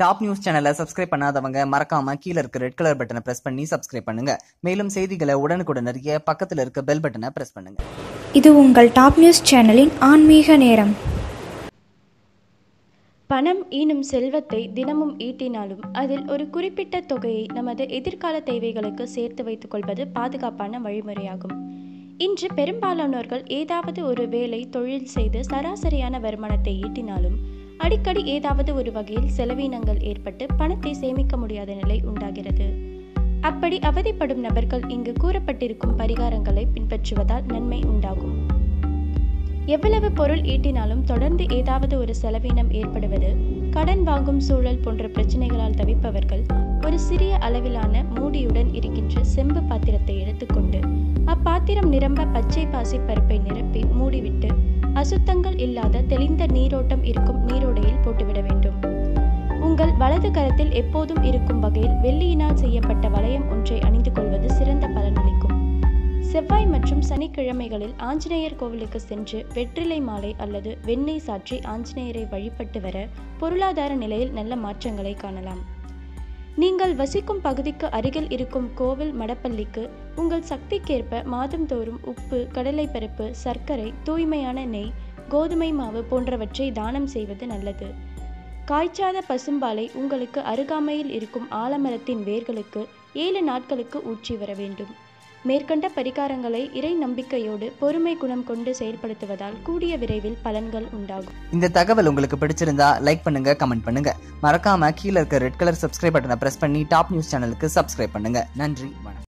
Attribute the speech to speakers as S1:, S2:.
S1: Top news சேனலை subscribe பண்ணாதவங்க மறக்காம கீழ இருக்க ரெட் கலர் பட்டனை பிரஸ் பண்ணி சப்ஸ்கிரைப் பண்ணுங்க. மேலும் செய்திகளை உடனுக்குடன் அறிய பக்கத்துல இருக்க பெல் பட்டனை பிரஸ் பண்ணுங்க.
S2: இது உங்கள் டாப் நியூஸ் சேனலின் ஆன்மீக நேரம்.
S3: பணம் ஈனும் செல்வத்தை தினமும் ஈட்டினாலும் அதில் ஒரு குறிப்பிட்ட தொகையை நமது எதிர்கால தேவைகளுக்கு சேர்த்து வைத்துக் கொள்வது பாதுகாப்பான வழிமுறையாகும். இன்று பெரும்பாலானோர்கள் ஏதாவது ஒரு வேலை தொழில் செய்து சராசரியான வருமானத்தை ஈட்டினாலும் அடிக்கடி ஏதாவது ஒரு வகையில் செலவினங்கள் ஏற்பட்டு பணத்தை சேமிக்க முடியாத நிலை உண்டாகிறது. அப்படி அவதிப்படும் நபர்கள் இங்கு கூறப்பட்டிருக்கும் பரிகாரங்களை பின்பற்றுவதால் நன்மை உண்டாகும். எவ்வளவு பொருள் ஈட்டினாலும் தொடர்ந்து ஏதாவது ஒரு செலவினம் ஏற்படுவது கடன் வாங்கும் சூழல் போன்ற பிரச்சனைகளால் தவிப்பவர்கள் ஒரு சிறிய அளவிலான மூடியுடன் இருக்கின்ற செம்பு பாத்திரத்தை எடுத்துக்கொண்டு அப்பாத்திரம் நிரம்ப பச்சை பாசி பருப்பை நிரப்பி மூடிவிட்டு அசுத்தங்கள் இல்லாத தெளிந்த நீரோட்டம் இருக்கும் நீரோடையில் போட்டுவிட வேண்டும். உங்கள் வலது கரத்தில் எப்போதும் இருக்கும் வகையில் வெள்ளியினால் செய்யப்பட்ட வளையம் ஒன்றை அணிந்து கொள்வது சிறந்த பலனளிக்கும். செவ்வாய் மற்றும் சனிக்கிழமைகளில் ஆஞ்சநேயர் கோவிலுக்கு சென்று வெற்றிலை மாலை அல்லது வெண்ணெய் சாற்றி ஆஞ்சநேயரை வழிபட்டு வர பொருளாதார நிலையில் நல்ல மாற்றங்களை காணலாம். நீங்கள் வசிக்கும் பகுதிக்கு அருகில் இருக்கும் கோவில் மடப்பள்ளிக்கு உங்கள் சக்திக்கேற்ப மாதந்தோறும் உப்பு கடலைப்பருப்பு சர்க்கரை தூய்மையான நெய் கோதுமை மாவு போன்றவற்றை தானம் செய்வது நல்லது. காய்ச்சாத பசும்பாலை உங்களுக்கு அருகாமையில் இருக்கும் ஆலமரத்தின் வேர்களுக்கு ஏழு நாட்களுக்கு ஊற்றி வர வேண்டும். மேற்கண்ட பரிகாரங்களை இறை நம்பிக்கையோடு பொறுமை குணம் கொண்டு செயல்படுத்துவதால் கூடிய விரைவில் பலன்கள் உண்டாகும்.
S1: இந்த தகவல் உங்களுக்கு பிடிச்சிருந்தா லைக் பண்ணுங்க கமெண்ட் பண்ணுங்க. மறக்காம கீழே இருக்க ரெட் கலர் சப்ஸ்கிரைப் பட்டனை பிரஸ் பண்ணி டாப் நியூஸ் சேனலுக்கு சப்ஸ்கிரைப் பண்ணுங்க. நன்றி வணக்கம்.